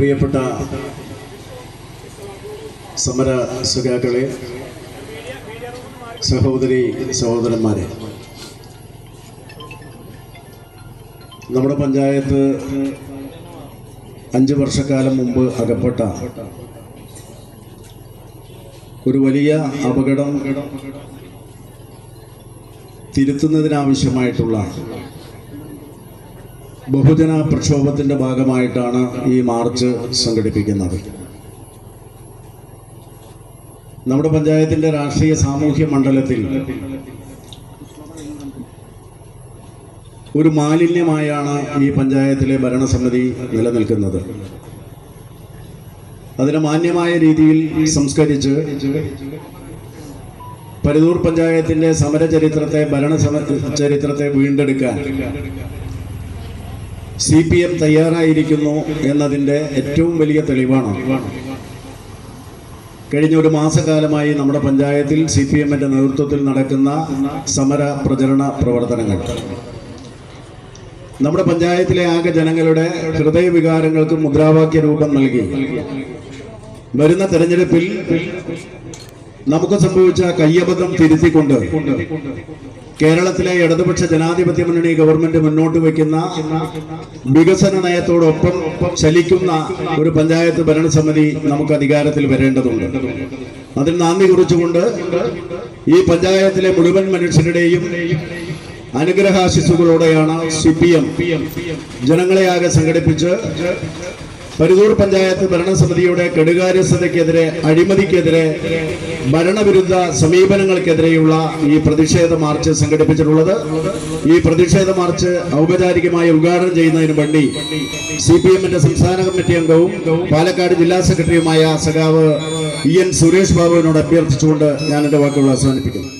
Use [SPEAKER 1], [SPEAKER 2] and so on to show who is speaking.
[SPEAKER 1] പ്രിയപ്പെട്ട സമര സഖാക്കളെ സഹോദരി സഹോദരന്മാരെ നമ്മുടെ പഞ്ചായത്ത് അഞ്ച് വർഷക്കാലം മുമ്പ് അകപ്പെട്ട ഒരു വലിയ അപകടം തിരുത്തുന്നതിനാവശ്യമായിട്ടുള്ള ബഹുജന പ്രക്ഷോഭത്തിന്റെ ഭാഗമായിട്ടാണ് ഈ മാർച്ച് സംഘടിപ്പിക്കുന്നത്. നമ്മുടെ പഞ്ചായത്തിന്റെ രാഷ്ട്രീയ സാമൂഹ്യ മണ്ഡലത്തിൽ ഒരു മാലിന്യമായാണ് ഈ പഞ്ചായത്തിലെ ഭരണസമിതി നിലനിൽക്കുന്നത്. അതിനെ മാന്യമായ രീതിയിൽ സംസ്കരിച്ച് പരുതൂർ പഞ്ചായത്തിന്റെ സമരചരിത്രത്തെ ഭരണ ചരിത്രത്തെ വീണ്ടെടുക്കാൻ സി പി എം തയ്യാറായിരിക്കുന്നു എന്നതിന്റെ ഏറ്റവും വലിയ തെളിവാണ്. കഴിഞ്ഞ ഒരു മാസക്കാലമായി നമ്മുടെ പഞ്ചായത്തിൽ സി പി എമ്മിന്റെ നേതൃത്വത്തിൽ നടക്കുന്ന സമര പ്രചരണ പ്രവർത്തനങ്ങൾ. നമ്മുടെ പഞ്ചായത്തിലെ ആകെ ജനങ്ങളുടെ ഹൃദയവികാരങ്ങൾക്ക് മുദ്രാവാക്യ രൂപം നൽകി. വരുന്ന തെരഞ്ഞെടുപ്പിൽ നമുക്ക് സംഭവിച്ച കയ്യബദ്ധം തിരുത്തിക്കൊണ്ട് കേരളത്തിലെ ഇടതുപക്ഷ ജനാധിപത്യ മുന്നണി ഗവൺമെന്റ് മുന്നോട്ട് വയ്ക്കുന്ന വികസന നയത്തോടൊപ്പം ചലിക്കുന്ന ഒരു പഞ്ചായത്ത് ഭരണസമിതി നമുക്ക് അധികാരത്തിൽ വരേണ്ടതുണ്ട്. അതിന് നന്ദി കുറിച്ചുകൊണ്ട് ഈ പഞ്ചായത്തിലെ മുഴുവൻ മനുഷ്യരുടെയും അനുഗ്രഹാശിസുകളോടെയാണ് സി പി എം ജനങ്ങളെ ആകെ സംഘടിപ്പിച്ച് പരുതൂർ പഞ്ചായത്ത് ഭരണസമിതിയുടെ കെടുകാര്യസ്ഥതയ്ക്കെതിരെ അഴിമതിക്കെതിരെ ഭരണവിരുദ്ധ സമീപനങ്ങൾക്കെതിരെയുള്ള ഈ പ്രതിഷേധ മാർച്ച് സംഘടിപ്പിച്ചിട്ടുള്ളത്. ഈ പ്രതിഷേധ മാർച്ച് ഔപചാരികമായി ഉദ്ഘാടനം ചെയ്യുന്നതിന് വേണ്ടി സി പി എമ്മിന്റെ സംസ്ഥാന കമ്മിറ്റി അംഗവും പാലക്കാട് ജില്ലാ സെക്രട്ടറിയുമായ സഖാവ് ഇ എൻ സുരേഷ് ബാബുവിനോട് അഭ്യർത്ഥിച്ചുകൊണ്ട് ഞാൻ എന്റെ വാക്കുകൾ അവസാനിപ്പിക്കുന്നു.